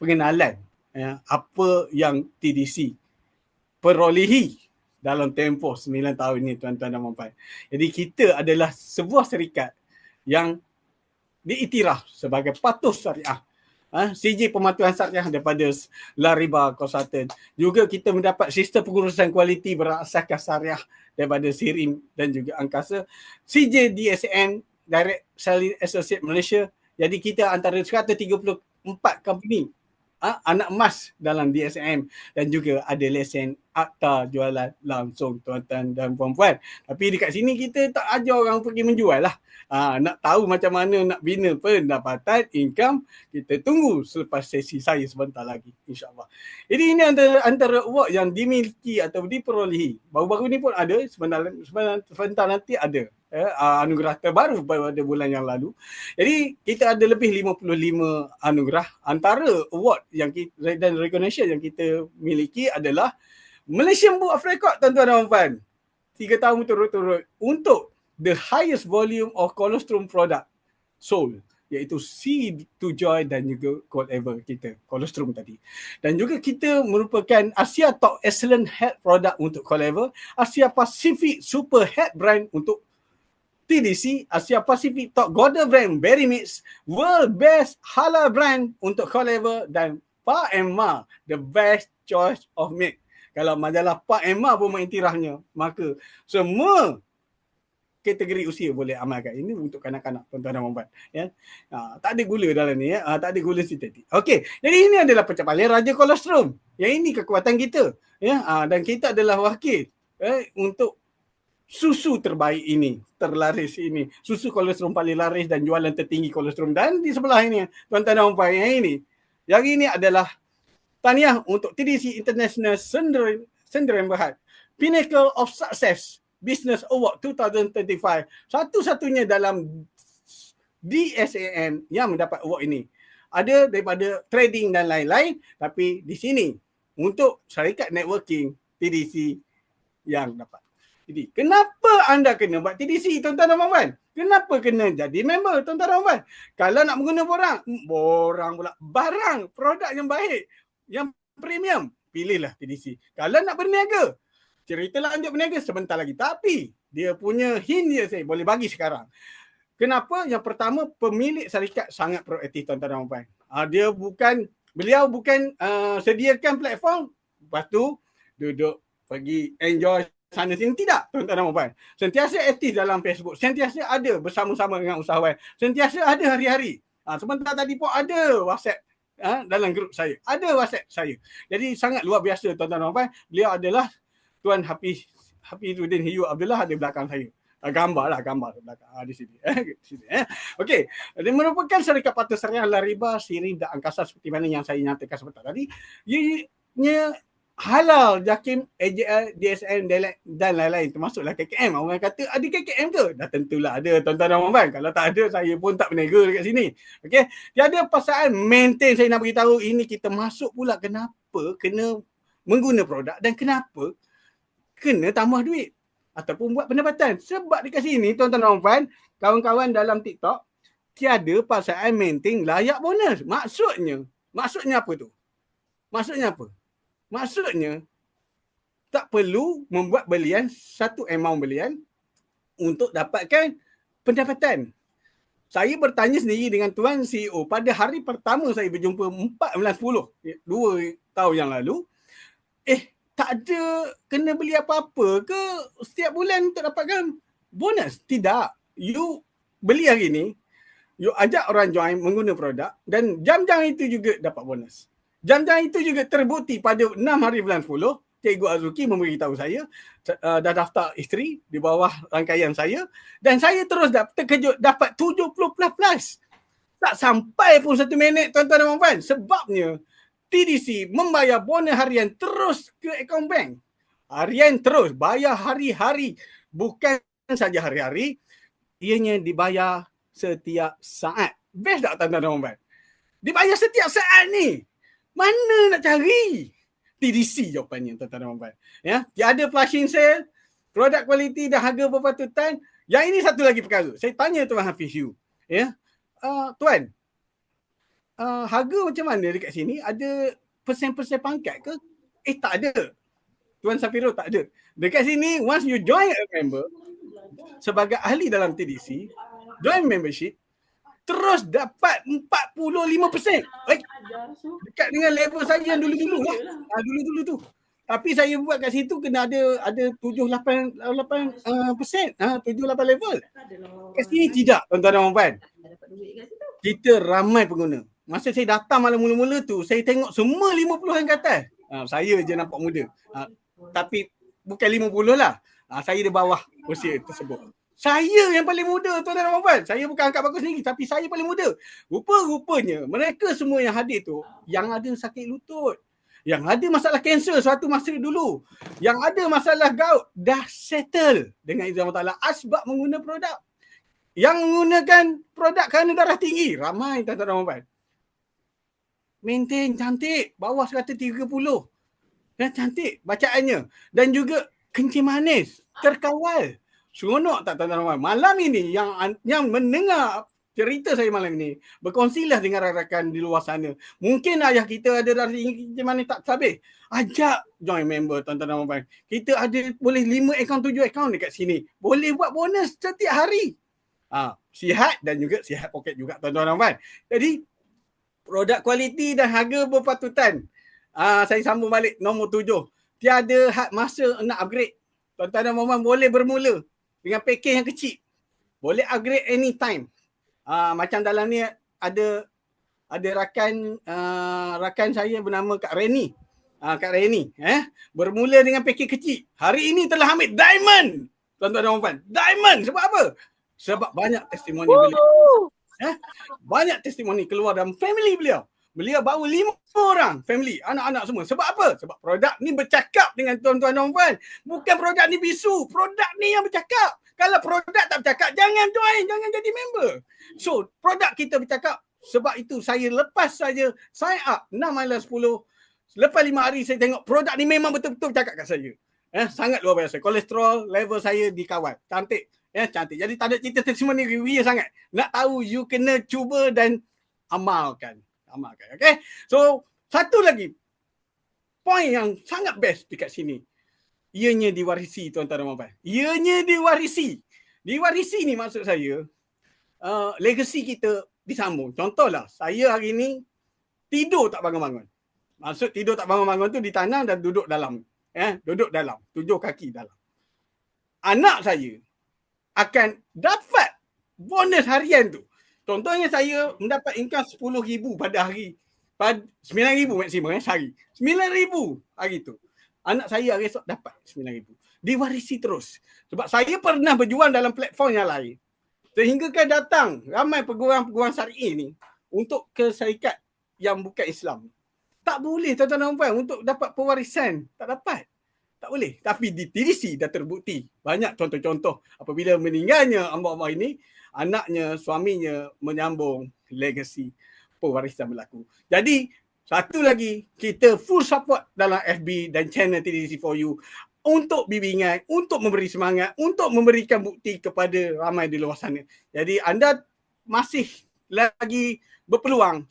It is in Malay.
pengenalan ya, apa yang TDC perolehi dalam tempoh 9 tahun ini tuan-tuan dan puan Jadi kita adalah sebuah syarikat yang diiktiraf sebagai patuh syariah. Ha, CJ pematuhan syariah daripada Lariba Consultant. Juga kita mendapat sistem pengurusan kualiti berasaskan syariah daripada Sirim dan juga Angkasa. CJ DSN Direct Selling Associate Malaysia. Jadi kita antara 134 company ha, anak emas dalam DSM dan juga ada lesen akta jualan langsung tuan-tuan dan puan-puan. Tapi dekat sini kita tak ajar orang pergi menjual lah. Ha, nak tahu macam mana nak bina pendapatan, income, kita tunggu selepas sesi saya sebentar lagi insyaAllah. Jadi ini antara, antara award yang dimiliki atau diperolehi. Baru-baru ni pun ada, sebentar, sebentar, sebentar nanti ada eh, anugerah terbaru pada bulan yang lalu. Jadi kita ada lebih 55 anugerah. Antara award yang kita, dan recognition yang kita miliki adalah Malaysian Book of Record tuan-tuan dan puan. Tiga tahun turut-turut untuk the highest volume of colostrum product sold iaitu C2 Joy dan juga Cold Ever kita, colostrum tadi. Dan juga kita merupakan Asia Top Excellent Head Product untuk Cold Ever, Asia Pacific Super Head Brand untuk TDC Asia Pacific Top Golden Brand Berry Mix World Best Halal Brand untuk Colever dan Pak Emma The Best Choice of Milk. Kalau majalah Pak Emma pun mengiktirafnya, maka semua kategori usia boleh amalkan. Ini untuk kanak-kanak tuan-tuan dan puan ya. Ha, tak ada gula dalam ni ya. Ha, tak ada gula sintetik. Okey. Jadi ini adalah pencapaian Raja Kolostrum. Yang ini kekuatan kita ya. Ha, dan kita adalah wakil eh, untuk susu terbaik ini, terlaris ini. Susu kolesterol paling laris dan jualan tertinggi kolesterol. Dan di sebelah ini, tuan-tuan dan puan yang ini. Yang ini adalah taniah untuk TDC International Syndrome Berhad. Pinnacle of Success Business Award 2035. Satu-satunya dalam DSAN yang mendapat award ini. Ada daripada trading dan lain-lain. Tapi di sini untuk syarikat networking TDC yang dapat. Jadi kenapa anda kena buat TDC tuan-tuan dan puan Kenapa kena jadi member tuan-tuan dan puan Kalau nak menggunakan borang, borang pula barang, produk yang baik, yang premium, pilihlah TDC. Kalau nak berniaga, ceritalah lanjut berniaga sebentar lagi. Tapi dia punya hint dia saya boleh bagi sekarang. Kenapa? Yang pertama pemilik syarikat sangat proaktif tuan-tuan dan puan. Uh, dia bukan beliau bukan uh, sediakan platform lepas tu duduk pergi enjoy sana sini tidak tuan-tuan dan puan sentiasa aktif dalam Facebook. Sentiasa ada bersama-sama dengan usahawan. Sentiasa ada hari-hari. Ha, sebentar tadi pun ada WhatsApp ha, dalam grup saya. Ada WhatsApp saya. Jadi sangat luar biasa tuan-tuan dan puan beliau adalah Tuan Hafiz Hafizuddin Hiyu Abdullah ada belakang saya. Ah, gambar lah gambar di belakang. Ah, di sini. Eh sini eh. Okey. Dia merupakan syarikat patuh syariah lariba sirim dan angkasa seperti mana yang saya nyatakan sebentar tadi. Ianya halal JAKIM, AJL, DSN dan lain-lain termasuklah KKM. Orang kata ada KKM ke? Dah tentulah ada tuan-tuan dan puan Kalau tak ada saya pun tak berniaga dekat sini. Okey. Tiada pasal maintain saya nak beritahu ini kita masuk pula kenapa kena mengguna produk dan kenapa kena tambah duit ataupun buat pendapatan. Sebab dekat sini tuan-tuan dan puan kawan-kawan dalam TikTok tiada pasal maintain layak bonus. Maksudnya, maksudnya apa tu? Maksudnya apa? Maksudnya tak perlu membuat belian satu amount belian untuk dapatkan pendapatan. Saya bertanya sendiri dengan tuan CEO pada hari pertama saya berjumpa 14.10 dua tahun yang lalu. Eh, tak ada kena beli apa-apa ke setiap bulan untuk dapatkan bonus? Tidak. You beli hari ni, you ajak orang join mengguna produk dan jam-jam itu juga dapat bonus. Jam-jam itu juga terbukti pada 6 hari bulan 10, Cikgu Azuki memberitahu saya uh, dah daftar isteri di bawah rangkaian saya dan saya terus dapat terkejut dapat 70 plus plus. Tak sampai pun satu minit tuan-tuan dan puan sebabnya TDC membayar bonus harian terus ke akaun bank. Harian terus bayar hari-hari bukan saja hari-hari ianya dibayar setiap saat. Best tak tuan-tuan dan puan? Dibayar setiap saat ni. Mana nak cari? TDC jawapannya tuan-tuan dan puan. Ya, tiada flashing sale, produk kualiti dan harga berpatutan. Yang ini satu lagi perkara. Saya tanya Tuan Hafiz Yu. Ya. Uh, tuan. uh, harga macam mana dekat sini? Ada persen-persen pangkat ke? Eh tak ada. Tuan Safiro tak ada. Dekat sini once you join a member sebagai ahli dalam TDC, join membership, terus dapat 45%. Eh, dekat dengan level saya yang dulu-dulu lah. Ah, dulu-dulu tu. Tapi saya buat kat situ kena ada ada 7 8 8 uh, persen. Ha, 7 8 level. Kat sini tidak tuan-tuan dan puan. Kita ramai pengguna. Masa saya datang malam mula-mula tu, saya tengok semua 50 yang kata. Ha, saya je nampak muda. Ha, tapi bukan 50 lah. Ha, saya di bawah usia tersebut. Saya yang paling muda tuan dan puan. Saya bukan angkat bagus sendiri tapi saya paling muda. Rupa-rupanya mereka semua yang hadir tu yang ada sakit lutut yang ada masalah kanser suatu masa dulu, yang ada masalah gout dah settle dengan izin Allah Taala asbab mengguna produk. Yang menggunakan produk kerana darah tinggi, ramai tuan-tuan dan puan. Maintain cantik, bawah 130. Dan cantik bacaannya dan juga kencing manis, terkawal. Seronok tak tuan-tuan? Malam ini yang yang mendengar cerita saya malam ni berkongsilah dengan rakan-rakan di luar sana. Mungkin ayah kita ada dari mana tak sabit. Ajak join member tuan-tuan dan. Kita ada boleh 5 akaun 7 akaun dekat sini. Boleh buat bonus setiap hari. Ha, sihat dan juga sihat poket juga tuan-tuan dan. Jadi produk kualiti dan harga berpatutan. Ha, saya sambung balik nombor tujuh. Tiada had masa nak upgrade. Tuan-tuan dan puan boleh bermula dengan package yang kecil. Boleh upgrade anytime uh, macam dalam ni ada ada rakan uh, rakan saya bernama Kak Reni. Uh, Kak Reni eh bermula dengan pakej kecil. Hari ini telah ambil diamond. Tuan-tuan dan puan, diamond sebab apa? Sebab banyak testimoni beliau. Eh? Banyak testimoni keluar dalam family beliau. Beliau bawa lima orang family, anak-anak semua. Sebab apa? Sebab produk ni bercakap dengan tuan-tuan dan puan. Bukan produk ni bisu, produk ni yang bercakap. Kalau produk tak bercakap, jangan join, jangan jadi member. So, produk kita bercakap. Sebab itu saya lepas saja sign up 6 malam 10. Lepas 5 hari saya tengok produk ni memang betul-betul bercakap kat saya. Eh, sangat luar biasa. Kolesterol level saya dikawal. Cantik. Eh, cantik. Jadi tak ada cerita testimoni review sangat. Nak tahu you kena cuba dan amalkan. Amalkan. Okay. So, satu lagi. Point yang sangat best dekat sini ianya diwarisi tuan-tuan dan puan. Ianya diwarisi. Diwarisi ni maksud saya uh, legacy kita disambung. Contohlah saya hari ni tidur tak bangun-bangun. Maksud tidur tak bangun-bangun tu di tanah dan duduk dalam. Eh, duduk dalam, tujuh kaki dalam. Anak saya akan dapat bonus harian tu. Contohnya saya mendapat income RM10,000 pada hari pada RM9,000 maksimum eh, sehari. RM9,000 hari tu anak saya hari esok dapat RM9,000. Diwarisi terus. Sebab saya pernah berjuang dalam platform yang lain. Sehingga kan datang ramai peguam-peguam syar'i ni untuk ke syarikat yang bukan Islam. Tak boleh tuan-tuan dan puan untuk dapat pewarisan. Tak dapat. Tak boleh. Tapi di TDC dah terbukti. Banyak contoh-contoh apabila meninggalnya ambak-ambak ini, anaknya, suaminya menyambung legacy pewarisan berlaku. Jadi satu lagi, kita full support dalam FB dan channel TDC for you untuk bimbingan, untuk memberi semangat, untuk memberikan bukti kepada ramai di luar sana. Jadi anda masih lagi berpeluang